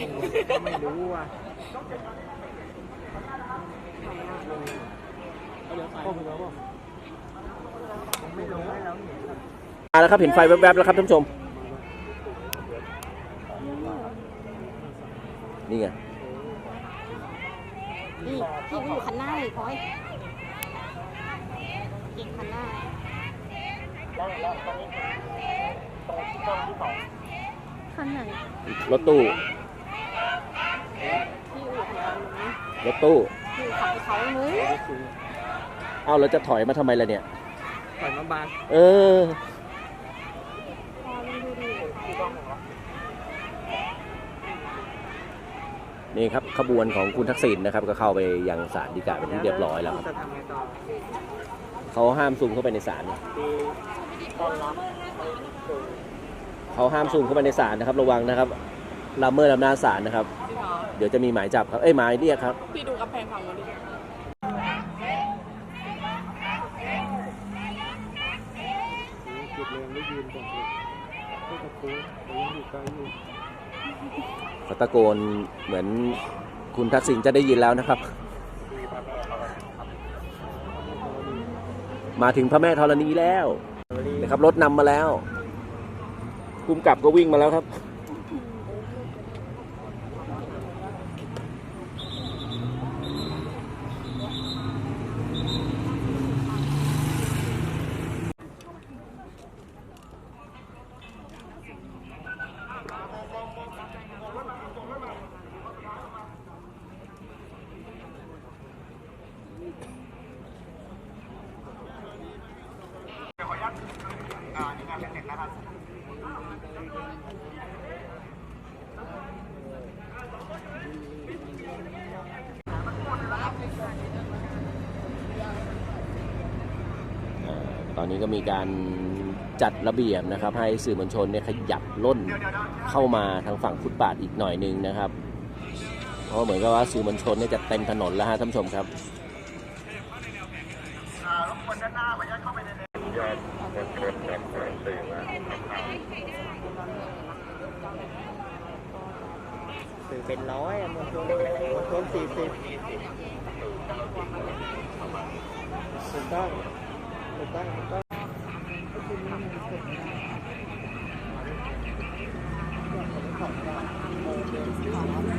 น่าจะไม่รู้อะข้อมูลแล้วป่ะไม่รู้ให้แล้วเห็นมาแล้วครับเห็นไฟแวบๆแล้วครับท่านผู้ชม นี่ไงนี่พี่ก็อยู่คันหน้าเลยพลอยเก่งคันหน้าคันไหนรถตู้ รถตู้พี่ขับไปเขาเลยเอ้าเราจะถอยมาทำไมล่ะเนี่ยปล่อยมาบางเออ พอมันดูดินี่ครับขบวนของคุณทักษิณนะครับ ก็เข้าไปยังศาลฎีกาเป็นที่เรียบร้อยแล้วครับจะทำไงต่อเขาห้ามซูมเข้าไปในศาลปีต้อนรับเขาห้ามซูมเข้าไปในศาลนะครับ ระวังนะครับ ละเมิดอำนาจศาลนะครับเดี๋ยวจะมีหมายจับครับเอ้ยหมายเรียกครับ พี่ดูกำแพงฝั่งนู้นดิจุดแรงได้ยืนก่อนเลยไม่ตะโกนแต่ยังอยู่ไกลอยู่เขาตะโกนเหมือนคุณทักษิณจะได้ยินแล้วนะครับ มาถึงพระแม่ธรณีแล้วนะครับรถนำมาแล้ว คุมกับก็วิ่งมาแล้วครับ ตอนนี้ก็มีการจัดระเบียบนะครับ ให้สื่อมวลชนเนี่ยขยับล่นเข้ามาทางฝั่งฟุตบาทอีกหน่อยหนึ่งนะครับ เพราะเหมือนกับว่าสื่อมวลชนเนี่ยจะเต็มถนนแล้วฮะท่านผู้ชมครับ สื่อเป็นร้อยมวลชนมวลชนสี่สิบถูกต้องถูกต้องถูกต้อง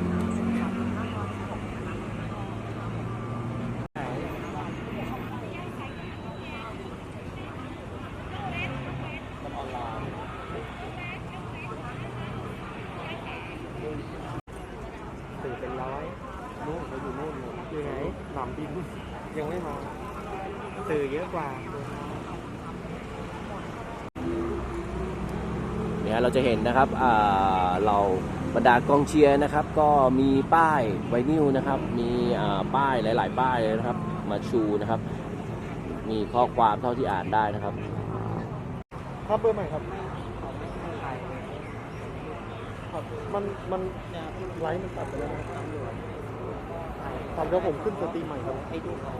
สื่อเป็นร้อยนู่นเขาอยู่นู่นอยู่ไหนหนามบินยังไม่มาสื่อเยอะกว่า เนี่ยเราจะเห็นนะครับอ่าเราบรรดากองเชียร์นะครับ ก็มีป้ายไวนิลนะครับ มีอ่าป้ายหลาย ๆ ป้ายเลยนะครับ มาชูนะครับ มีข้อความเท่าที่อ่านได้นะครับ ครับเบอร์ใหม่ครับครับมันมันไลฟ์มันตัดไปแล้วนะครับตัดแล้วผมขึ้นสตรีมใหม่ครับ ให้ดูเขา